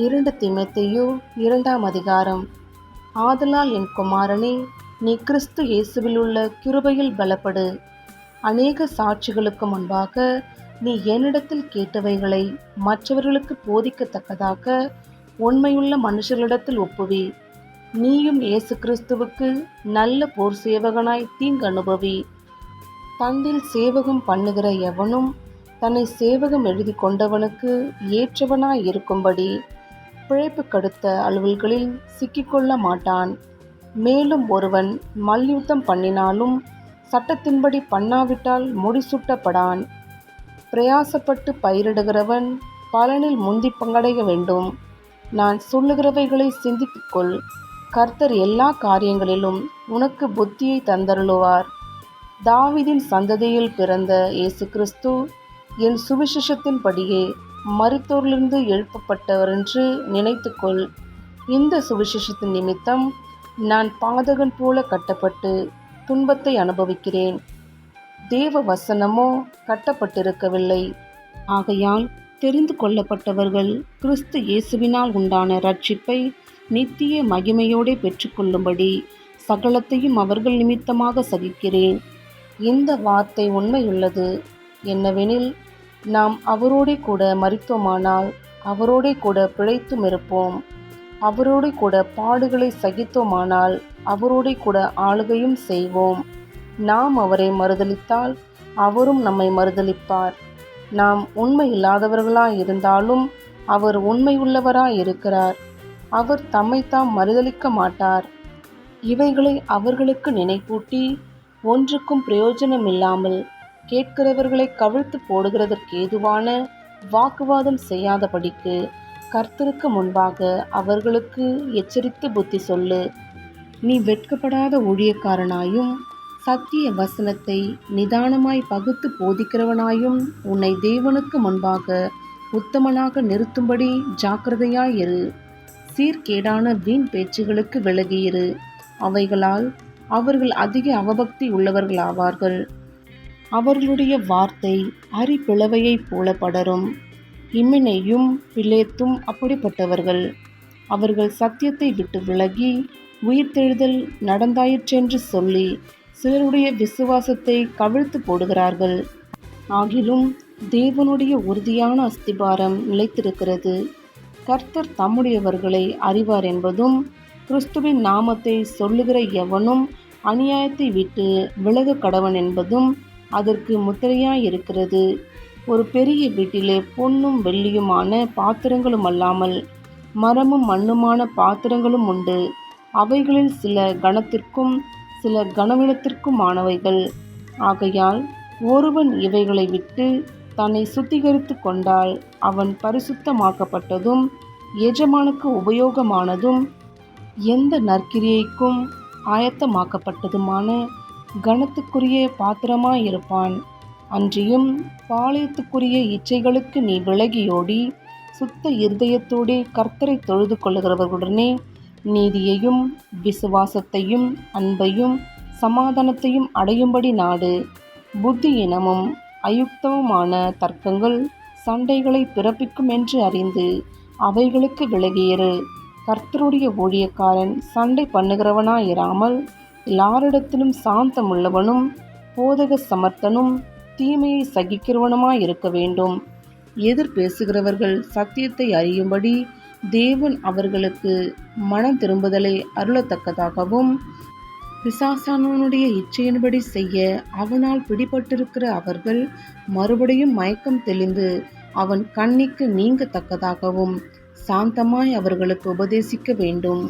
இரண்டு திமத்தையோ இரண்டாம் அதிகாரம். ஆதலால் என் குமாரனே நீ கிறிஸ்து இயேசுவிலுள்ள கிருபையில் பலப்படு. அநேக சாட்சிகளுக்கு முன்பாக நீ என்னிடத்தில் கேட்டவைகளை மற்றவர்களுக்கு போதிக்கத்தக்கதாக உண்மையுள்ள மனுஷர்களிடத்தில் ஒப்புவி. நீயும் இயேசு கிறிஸ்துவுக்கு நல்ல போர் சேவகனாய் தீங்கு அனுபவி. தந்தில் சேவகம் பண்ணுகிற எவனும் தன்னை சேவகம் எழுதி கொண்டவனுக்கு ஏற்றவனாய் இருக்கும்படி பிழைப்பு கடுத்த அலுவல்களில் சிக்கிக்கொள்ள மாட்டான். மேலும் ஒருவன் மல்யுத்தம் பண்ணினாலும் சட்டத்தின்படி பண்ணாவிட்டால் முடிசூட்டப்படான். பிரயாசப்பட்டு பயிரிடுகிறவன் பலனில் முந்தி பங்கடைய வேண்டும். நான் சொல்லுகிறவைகளை சிந்தித்துக்கொள். கர்த்தர் எல்லா காரியங்களிலும் உனக்கு புத்தியை தந்தருளுவார். தாவிதின் சந்ததியில் பிறந்த இயேசு கிறிஸ்து என் சுவிசேஷத்தின்படியே மரித்தோரிலிருந்து எழுப்பப்பட்டவர் என்று நினைத்துக்கொள். இந்த சுவிசேஷத்தின் நிமித்தம் நான் பாதகன் போல கட்டப்பட்டு துன்பத்தை அனுபவிக்கிறேன். தேவ வசனமோ கட்டப்பட்டிருக்கவில்லை. ஆகையால் தெரிந்து கொள்ளப்பட்டவர்கள் கிறிஸ்து இயேசுவினால் உண்டான ரட்சிப்பை நித்திய மகிமையோடே பெற்றுக்கொள்ளும்படி சகலத்தையும் அவர்கள் நிமித்தமாக சகிக்கிறேன். இந்த வார்த்தை உண்மையுள்ளது. என்னவெனில் நாம் அவரோடே கூட மறித்தோமானால் அவரோடே கூட பிழைத்தும் இருப்போம். அவரோடே கூட பாடுகளை சகித்தோமானால் அவரோடே கூட ஆளுகையும் செய்வோம். நாம் அவரை மறுதலித்தால் அவரும் நம்மை மறுதலிப்பார். நாம் உண்மை இருந்தாலும் அவர் உண்மை இருக்கிறார் அவர் தம்மைத்தாம் மறுதளிக்க மாட்டார். இவைகளை அவர்களுக்கு நினைப்பூட்டி ஒன்றுக்கும் பிரயோஜனமில்லாமல் கேட்கிறவர்களை கவிழ்த்து போடுகிறதற்கு ஏதுவான வாக்குவாதம் செய்யாதபடிக்கு கர்த்தருக்கு முன்பாக அவர்களுக்கு எச்சரித்து புத்தி சொல்லு. நீ வெட்கப்படாத ஊழியக்காரனாயும் சத்திய வசனத்தை நிதானமாய் பகுத்து போதிக்கிறவனாயும் உன்னை தேவனுக்கு முன்பாக உத்தமனாக நிறுத்தும்படி ஜாக்கிரதையாயிரு சீர்கேடான வீண் பேச்சுகளுக்கு விலகியிரு அவைகளால் அவர்கள் அதிக அவபக்தி உள்ளவர்களாவார்கள். அவர்களுடைய வார்த்தை அரிப்பிளவையைப் போல படரும். இம்மினையும் பிலேத்தும் அப்படிப்பட்டவர்கள். அவர்கள் சத்தியத்தை விட்டு விலகி உயிர்த்தெழுதல் நடந்தாயிற்றென்று சொல்லி சிலருடைய விசுவாசத்தை கவிழ்த்து போடுகிறார்கள். ஆகிலும் தேவனுடைய உறுதியான அஸ்திபாரம் நிலைத்திருக்கிறது. கர்த்தர் தம்முடையவர்களை அறிவார் என்பதும் கிறிஸ்துவின் நாமத்தை சொல்லுகிற எவனும் அநியாயத்தை விட்டு விலக கடவன் என்பதும் அதற்கு முத்திரையாயிருக்கிறது. ஒரு பெரிய வீட்டிலே பொன்னும் வெள்ளியுமான பாத்திரங்களும் அல்லாமல் மரமும் மண்ணுமான பாத்திரங்களும் உண்டு. அவைகளில் சில கணத்திற்கும் சில கனவிடத்திற்குமானவைகள் ஆகையால் ஒருவன் இவைகளை விட்டு தன்னை சுத்திகரித்து கொண்டால் அவன் பரிசுத்தமாக்கப்பட்டதும் எஜமானுக்கு உபயோகமானதும் எந்த நற்கிரியைக்கும் ஆயத்தமாக்கப்பட்டதுமான கணத்துக்குரிய பாத்திரமாயிருப்பான். அன்றியும் பாளையத்துக்குரிய இச்சைகளுக்கு நீ விலகியோடி சுத்த இருதயத்தோடே கர்த்தரை தொழுது கொள்ளுகிறவர்களுடனே நீதியையும் விசுவாசத்தையும் அன்பையும் சமாதானத்தையும் அடையும்படி நாடு. புத்தியினமும் அயுக்தமுமான தர்க்கங்கள் சண்டைகளை பிறப்பிக்கும் என்று அறிந்து அவைகளுக்கு விலகியிரு. கர்த்தருடைய ஊழியக்காரன் சண்டை பண்ணுகிறவனாயிராமல் எல்லாரிடத்திலும் சாந்தமுள்ளவனும் போதக சமர்த்தனும் தீமையை சகிக்கிறவனுமாய் இருக்க வேண்டும். எதிர் பேசுகிறவர்கள் சத்தியத்தை அறியும்படி தேவன் அவர்களுக்கு மனம் திரும்புதலை அருளத்தக்கதாகவும் பிசாசானவனுடைய இச்சையின்படி செய்ய அவனால் பிடிபட்டிருக்கிற அவர்கள் மறுபடியும் மயக்கம் தெளிந்து அவன் கண்ணிக்கு நீங்கத்தக்கதாகவும் சாந்தமாய் அவர்களுக்கு உபதேசிக்க வேண்டும்.